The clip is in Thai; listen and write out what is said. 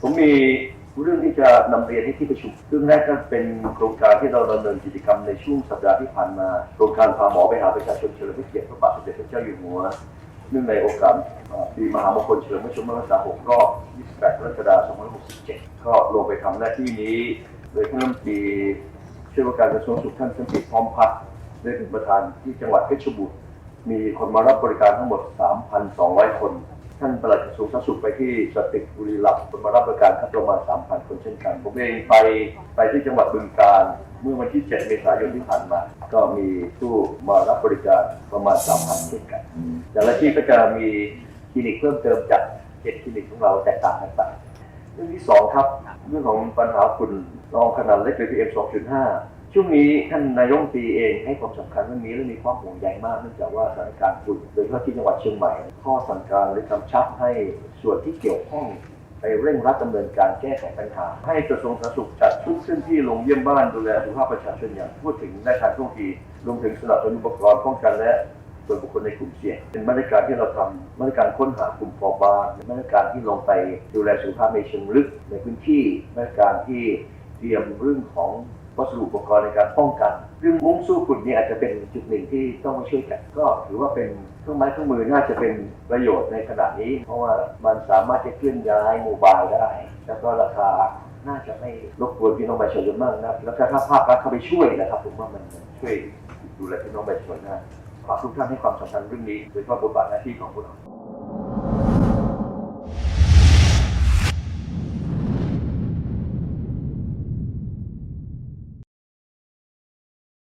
ผมมีเรื่องที่จะนำเรียนให้ที่ประชุมเรื่องแรกก็เป็นโครงการที่เราดำเนินกิจกรรมในช่วงสัปดาห์ที่ผ่านมาโครงการพาหมอไปหาประชาชนเฉลิมพระเกียรติพระบาทสมเด็จพระเจ้าอยู่หัวเนื่องในโอกาสปีมหามงคลเฉลิมพระชนมพรรษา6รอบ 28กรกฎาคม2567 ก็ลงไปทำหน้าที่นี้ โดยท่านรัฐมนตรีช่วยว่าการกระทรวงสุขท่านสันติพร้อมพัฒน์ได้เป็นประธานที่จังหวัดเพชรบูรณ์มีคนมารับบริการทั้งหมด 3,200 คน ท่านปลัดกระทรวงสาธารณสุขไปที่สตึกบุรีรัมย์คนมารับบริการครับประมาณ3,000คนเช่นกัน ผมเองไปไปที่จังหวัดบึงกาฬเมื่อวันที่ 7 เมษายนที่ผ่านมา ก็มีผู้มารับบริการประมาณ3,000เช่นกัน แต่ละที่ก็จะมีคลินิกเพิ่มเติมจากเจ็ดคลินิกของเราแตกต่างกันไปเรื่องที่สองครับ เรื่องของปัญหาฝุ่นละอองขนาดเล็กหรือ PM 2.5 ช่วงนี้ท่านนายกตีเองให้ความสำคัญเรื่องนี้และมีความห่วงใยมากเนื่องจากว่าสถานการณ์ฝุ่นโดยเฉพาะที่จังหวัดเชียงใหม่ ข้อสั่งการหรือกำชับให้ส่วนที่เกี่ยวข้องไปเร่งรัดดำเนินการแก้ไขปัญหา ให้กระทรวงสาธารณสุขจัดชุดเคลื่อนที่ลงเยี่ยมบ้านดูแลสุขภาพประชาชนอย่างทั่วถึงได้ทันท่วงทีรวมถึงสนับสนุนอุปกรณ์ป้องกันและส่วนบุคคลในกลุ่มเสี่ยง เป็นมาตรการที่เราทำมาตรการค้นหากลุ่มเปราะบางเป็นมาตรการที่ลงไปดูแลสุขภาพในเชิงลึกในพื้นที่มาตรการที่เตรียมเรื่องของ วัสดุอุปกรณ์ในการป้องกันเรื่องมุ้งสู้ฝุ่นนี่อาจจะเป็นจุดหนึ่งที่ต้องมาช่วยกัน ก็ถือว่าเป็นเครื่องไม้เครื่องมือน่าจะเป็นประโยชน์ในขณะนี้ เพราะว่ามันสามารถจะเคลื่อนย้ายโมบายได้ แล้วก็ราคาน่าจะไม่รบกวนพี่น้องประชาชนมากนะแล้วก็ถ้าภาครัฐเข้าไปช่วยนะครับผมว่ามันช่วยดูแลพี่น้องประชาชนได้ฝากทุกท่านให้ความสำคัญเรื่องนี้โดยเฉพาะบทบาทหน้าที่ของพวกเรา